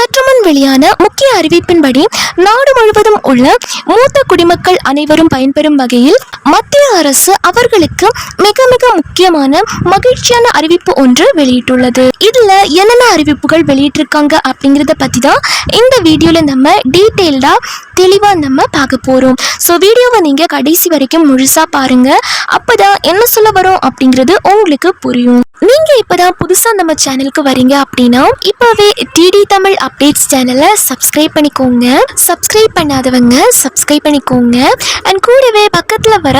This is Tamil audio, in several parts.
சற்று முன் வெளியான முக்கிய அறிவிப்பின்படி நாடு முழுவதும் உள்ள மூத்த குடிமக்கள் அனைவரும் பயன்பெறும் வகையில் மத்திய அரசு அவர்களுக்கு மிக மிக முக்கியமான மகிழ்ச்சியான அறிவிப்பு ஒன்று வெளியிட்டுள்ளது. இதுல என்னென்ன அறிவிப்புகள் வெளியிட்டிருக்காங்க அப்படிங்கறத பத்தி தான் இந்த வீடியோல நம்ம டீட்டெயில்டா தெளிவா நம்ம பார்க்க போறோம். ஸோ வீடியோவை நீங்க கடைசி வரைக்கும் முழுசா பாருங்க. அப்பதான் என்ன சொல்ல வரோம் அப்படிங்கிறது உங்களுக்கு புரியும். நீங்க இப்பதான் புதுசா நம்ம சேனலுக்கு வரீங்க அப்படின்னா இப்பவே டிடி தமிழ் அப்டேட்ஸ் சேனலை சப்ஸ்கிரைப் பண்ணிக்கோங்க. சப்ஸ்கிரைப் பண்ணாதவங்க சப்ஸ்கிரைப் பண்ணிக்கோங்க. அண்ட் கூடவே பக்கத்துல வர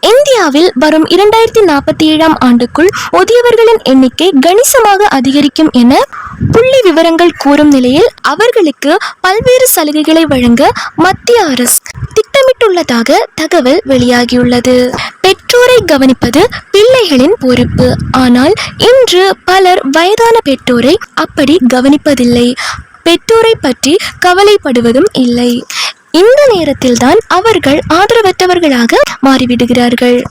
இந்தியாவில் வரும் இரண்டாயிரத்தி நாற்பத்தி ஏழாம் ஆண்டுக்குள் ஒதியவர்களின் எண்ணிக்கை கணிசமாக அதிகரிக்கும் என புள்ளி விவரங்கள் கூறும் நிலையில் அவர்களுக்கு பல்வேறு சலுகைகளை வழங்க மத்திய அரசு திட்டமிட்டுள்ளதாக தகவல் வெளியாகியுள்ளது. பெற்றோரை கவனிப்பது பிள்ளைகளின் பொறுப்பு. ஆனால் இன்று பலர் வயதான பெற்றோரை அப்படி கவனிப்பதில்லை. பெற்றோரை பற்றி கவலைப்படுவதும் இல்லை. இந்த நேரத்தில்தான் அவர்கள் ஆதரவற்றவர்களாக மாறிவிடுகிறார்கள்.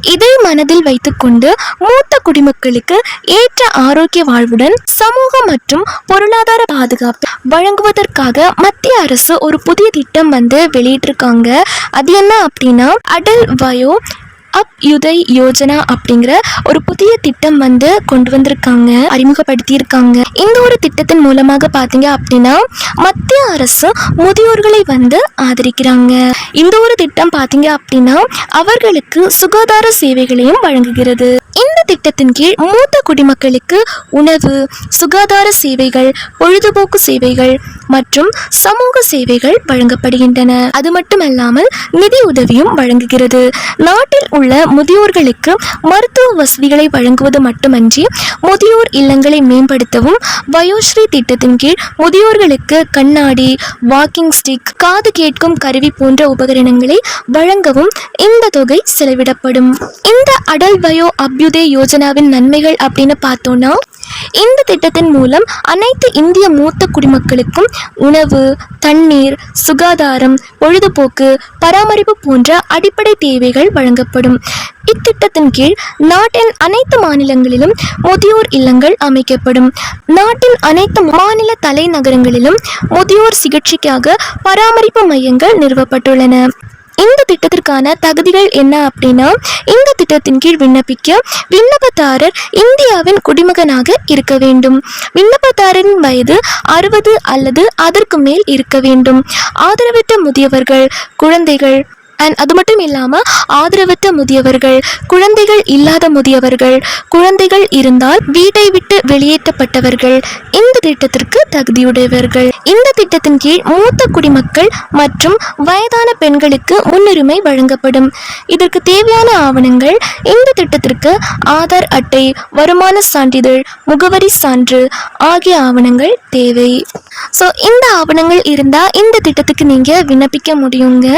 இதை மனதில் வைத்துக்கொண்டு மூத்த குடிமக்களுக்கு ஏற்ற ஆரோக்கிய வாழ்வுடன் சமூக மற்றும் பொருளாதார பாதுகாப்பு வழங்குவதற்காக மத்திய அரசு ஒரு புதிய திட்டம் வந்து வெளியிட்டிருக்காங்க. அது என்ன அப்படின்னா அடல் வயோ அப் யுதய் யோஜனா அப்படிங்கிற ஒரு புதிய திட்டம் வந்து கொண்டு வந்திருக்காங்க அறிமுகப்படுத்தியிருக்காங்க. இந்த ஒரு திட்டத்தின் மூலமாக பார்த்தீங்க அப்படின்னா மத்திய அரசு முதியோர்களை வந்து ஆதரிக்கிறாங்க. இந்த ஒரு திட்டம் பார்த்தீங்க அப்படின்னா அவர்களுக்கு சுகாதார சேவைகளையும் வழங்குகிறது. இந்த திட்டத்தின் கீழ் மூத்த குடிமக்களுக்கு உணவு சுகாதார சேவைகள் பொழுதுபோக்கு சேவைகள் மற்றும் சமூக சேவைகள் வழங்கப்படுகின்றன. அது மட்டுமல்லாமல் நிதி உதவியும் வழங்குகிறது. நாட்டில் உள்ள முதியோர்களுக்கு மருத்துவ வசதிகளை வழங்குவது மட்டுமன்றி முதியோர் இல்லங்களை மேம்படுத்தவும் வயோஸ்ரீ திட்டத்தின் கீழ் முதியோர்களுக்கு கண்ணாடி வாக்கிங் ஸ்டிக் காது கேட்கும் கருவி போன்ற உபகரணங்களை வழங்கவும் இந்த தொகை செலவிடப்படும். இந்த அடல் வயோ அபியுதய யோஜனாவின் நன்மைகள் அப்படின்னு பார்த்தோம்னா இந்த திட்டத்தின் மூலம் அனைத்து இந்திய மூத்த குடிமக்களுக்கும் உணவு தண்ணீர் சுகாதாரம் பொழுதுபோக்கு பராமரிப்பு போன்ற அடிப்படை தேவைகள் வழங்கப்படும். இத்திட்டத்தின் கீழ் நாட்டின் அனைத்து மாநிலங்களிலும் முதியோர் இல்லங்கள் அமைக்கப்படும். நாட்டின் அனைத்து மாநில தலைநகரங்களிலும் முதியோர் சிகிச்சைக்காக பராமரிப்பு மையங்கள் நிறுவப்பட்டுள்ளன. இந்த திட்டத்திற்கான தகுதிகள் என்ன அப்படின்னா இந்த திட்டத்தின் கீழ் விண்ணப்பிக்க விண்ணப்பதாரர் இந்தியாவின் குடிமகனாக இருக்க வேண்டும். விண்ணப்பதாரரின் வயது அறுபது அல்லது அதற்கு மேல் இருக்க வேண்டும். ஆதரவற்ற முதியவர்கள் குழந்தைகள் அண்ட் அது மட்டும் இல்லாமல் ஆதரவற்ற முதியவர்கள் குழந்தைகள் இல்லாத முதியவர்கள் குழந்தைகள் இருந்தால் வீட்டை விட்டு வெளியேற்றப்பட்டவர்கள் இந்த திட்டத்திற்கு தகுதியுடையவர்கள். இந்த திட்டத்தின் கீழ் மூத்த குடிமக்கள் மற்றும் வயதான பெண்களுக்கு முன்னுரிமை வழங்கப்படும். இதற்கு தேவையான ஆவணங்கள் இந்த திட்டத்திற்கு ஆதார் அட்டை வருமான சான்றிதழ் முகவரி சான்று ஆகிய ஆவணங்கள் தேவை. ஸோ இந்த ஆவணங்கள் இருந்தால் இந்த திட்டத்துக்கு நீங்கள் விண்ணப்பிக்க முடியுங்க.